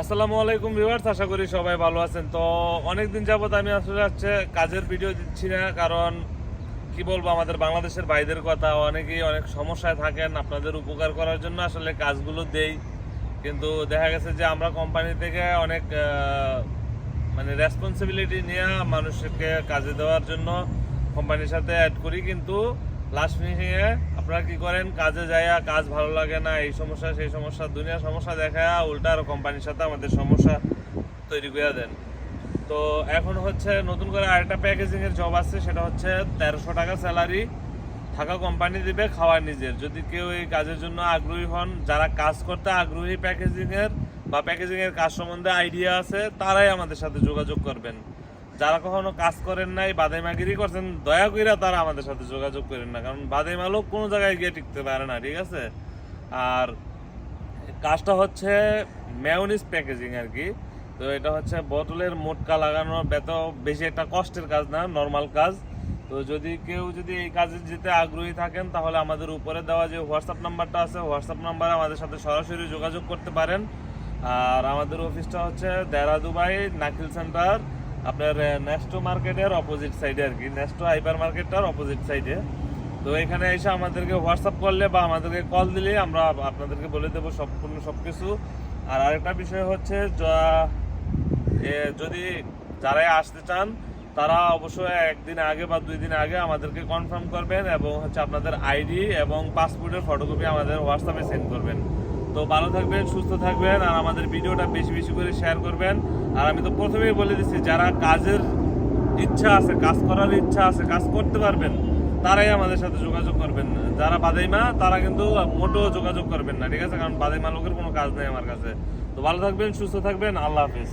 আসসালামু আলাইকুম ভিউয়ার্স, আশা করি সবাই ভালো আছেন। তো অনেক দিন যাবত আমি আসলে হচ্ছে কাজের ভিডিও দিচ্ছি না, কারণ কি বলব, আমাদের বাংলাদেশের ভাইদের কথা, অনেকেই অনেক সমস্যায় থাকেন, আপনাদের উপকার করার জন্য আসলে কাজগুলো দেই। কিন্তু দেখা গেছে যে আমরা কোম্পানি থেকে অনেক মানে রেসপন্সিবিলিটি নিয়ে মানুষকে কাজে দেওয়ার জন্য কোম্পানির সাথে অ্যাড করি, কিন্তু লাস্ট ফিনিশিংয়ে আপনারা কি করেন? কাজে যাইয়া কাজ ভালো লাগে না, এই সমস্যা, সেই সমস্যা দুনিয়ার সমস্যা দেখা উল্টা আরও কোম্পানির সাথে আমাদের সমস্যা তৈরি করে দেন। তো এখন হচ্ছে নতুন করে আরেকটা প্যাকেজিং এর জব আছে, সেটা হচ্ছে তেরোশো টাকা স্যালারি থাকা কোম্পানি দিবে খাওয়া নিজের। যদি কেউ এই কাজের জন্য আগ্রহী হন, যারা কাজ করতে আগ্রহী প্যাকেজিং এর বা প্যাকেজিং এর কাজ সম্বন্ধে আইডিয়া আছে, তারাই আমাদের সাথে যোগাযোগ করবেন। যারা কখনো কাজ করেন নাই বাদাইমাগিরি করছেন, দয়া করে তারা আমাদের সাথে যোগাযোগ করেন না, কারণ বাদাইমা লোক কোনো জায়গায় গিয়ে টিকতে পারে না, ঠিক আছে? আর কাজটা হচ্ছে ম্যাওনিস প্যাকেজিং আর কি। তো এটা হচ্ছে বোতলের মোটকা লাগানো, বেত বেশি একটা কষ্টের কাজ না নর্মাল কাজ। তো যদি কেউ যদি এই কাজে যেতে আগ্রহী থাকেন, তাহলে আমাদের উপরে দেওয়া যে হোয়াটসঅ্যাপ নাম্বারটা আছে হোয়াটসঅ্যাপ নাম্বারে আমাদের সাথে সরাসরি যোগাযোগ করতে পারেন। আর আমাদের অফিসটা হচ্ছে দেরা দুবাই নাকিল সেন্টার আপনার নেস্টো মার্কেটের অপোজিট সাইডে আর কি নেস্টো হাইপার মার্কেটটার অপোজিট সাইডে তো এখানে এসে আমাদেরকে হোয়াটসঅ্যাপ করলে বা আমাদেরকে কল দিলে আমরা আপনাদেরকে বলে দেবো সম্পূর্ণ সব কিছু আর আরেকটা বিষয় হচ্ছে যদি যারাই আসতে চান, তারা অবশ্যই একদিন আগে বা দুই দিন আগে আমাদেরকে কনফার্ম করবেন এবং হচ্ছে আপনাদের আইডি এবং পাসপোর্টের ফটোকপি আমাদের হোয়াটসঅ্যাপে সেন্ড করবেন। তো ভালো থাকবেন, সুস্থ থাকবেন, আর আমাদের ভিডিওটা বেশি বেশি করে শেয়ার করবেন। আর আমি তো প্রথমেই বলে দিচ্ছি, যারা কাজের ইচ্ছা আছে, কাজ করার ইচ্ছা আছে, কাজ করতে পারবেন, তারাই আমাদের সাথে যোগাযোগ করবেন। যারা বাদাইমা, তারা কিন্তু মোটেও যোগাযোগ করবেন না, ঠিক আছে? কারণ বাদাইমা লোকের কোনো কাজ নেই আমার কাছে। তো ভালো থাকবেন, সুস্থ থাকবেন, আল্লাহ হাফিজ।